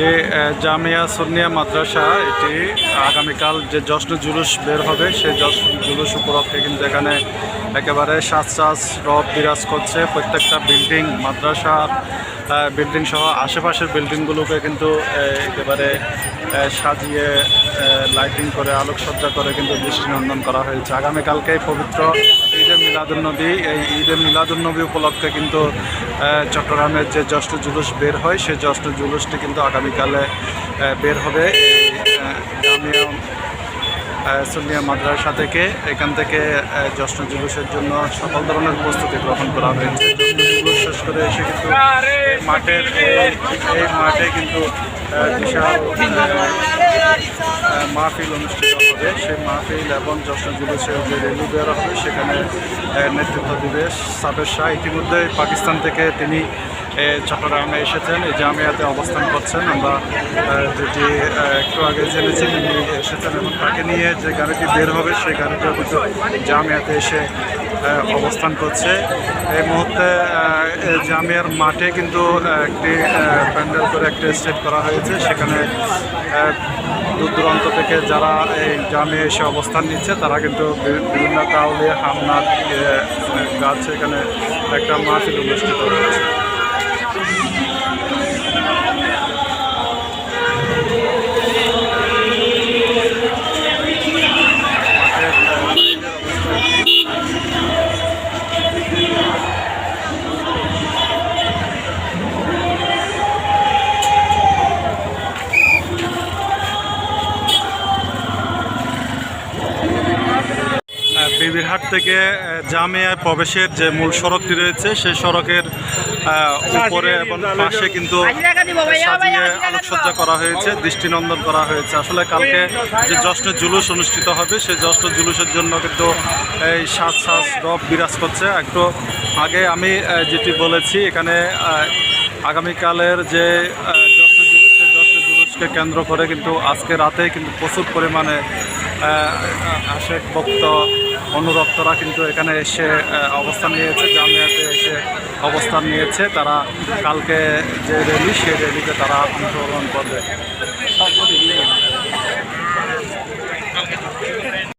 আহ, জামিয়া সুন্নিয়া মাদ্রাসা। এটি আগামীকাল যে জশ্ন জুলুস বের হবে সেই জশ্ন জুলুস উপলক্ষে কিন্তু এখানে একেবারে সাজ সাজ রব বিরাজ করছে। প্রত্যেকটা বিল্ডিং মাদ্রাসার বিল্ডিং সহ আশেপাশের বিল্ডিংগুলোকে কিন্তু একেবারে সাজিয়ে লাইটিং করে আলোকসজ্জা করে কিন্তু দৃষ্টিনন্দন করা হয়েছে। আগামীকালকে পবিত্র ঈদে মিলাদুলনবী এই ঈদে মিলাদুলনবী উপলক্ষে কিন্তু চট্টগ্রামের যে জ্যৈষ্ঠ জুলুস বের হয় সেই জ্যৈষ্ঠ জুলুসটি কিন্তু আগামীকালে আহ, বের হবে সুন্নিয়া মাদ্রাসা থেকে। এখান থেকে জশ্ন জুলুসের জন্য সকল ধরনের প্রস্তুতি গ্রহণ করা হয়েছে। জুলুস শেষ করে এসে কিন্তু মাঠের এই মাঠে কিন্তু মাহফিল অনুষ্ঠিত হবে। সেই মাহফিল এবং জ্যৈষ্ঠ জুলুসের যে বের হবে, সেখানে নেতৃত্ব দিবে সাবের শাহ। ইতিমধ্যে পাকিস্তান থেকে তিনি চট্টগ্রামে এসেছেন। এই জামিয়াতে অবস্থান করছেন। আমরা যেটি একটু আগে জেনেছি তিনি এসেছেন এবং তাকে নিয়ে যে গাড়িটি বের হবে, সেই গাড়িটা কিন্তু জামিয়াতে এসে অবস্থান করছে। এই মুহূর্তে জামিয়ার মাঠে কিন্তু একটি প্যান্ডেল করে একটি স্টেপ করা হয়েছে। সেখানে আহ, দূর দূরান্ত থেকে যারা এই গ্রামে এসে অবস্থান নিচ্ছে তারা কিন্তু বিভিন্ন তাহলে হামনাথ গাছ এখানে একটা মাছ অনুষ্ঠিত হয়েছে আহ, থেকে জামিয়ায় প্রবেশের যে মূল সড়কটি রয়েছে সেই সড়কের উপরে এবং পাশে কিন্তু সাজিয়ে আলোকসজ্জা করা হয়েছে দৃষ্টিনন্দন করা হয়েছে। আসলে কালকে যে জশ্ন জুলুস অনুষ্ঠিত হবে সেই জশ্ন জুলুসের জন্য কিন্তু এই সাজ সাজ রব বিরাজ করছে। একটু আগে আমি যেটি বলেছি এখানে আগামীকালের যে জুলুস সেই জুলুসকে কেন্দ্র করে কিন্তু আজকে রাতে কিন্তু প্রচুর পরিমাণে আশেক ভক্ত অনুরক্তরা কিন্তু এখানে এসে অবস্থান নিয়েছে, জামিয়াতে এসে অবস্থান নিয়েছে। তারা কালকে যে র্যালি, সেই র্যালিতে তারা অংশগ্রহণ করবে।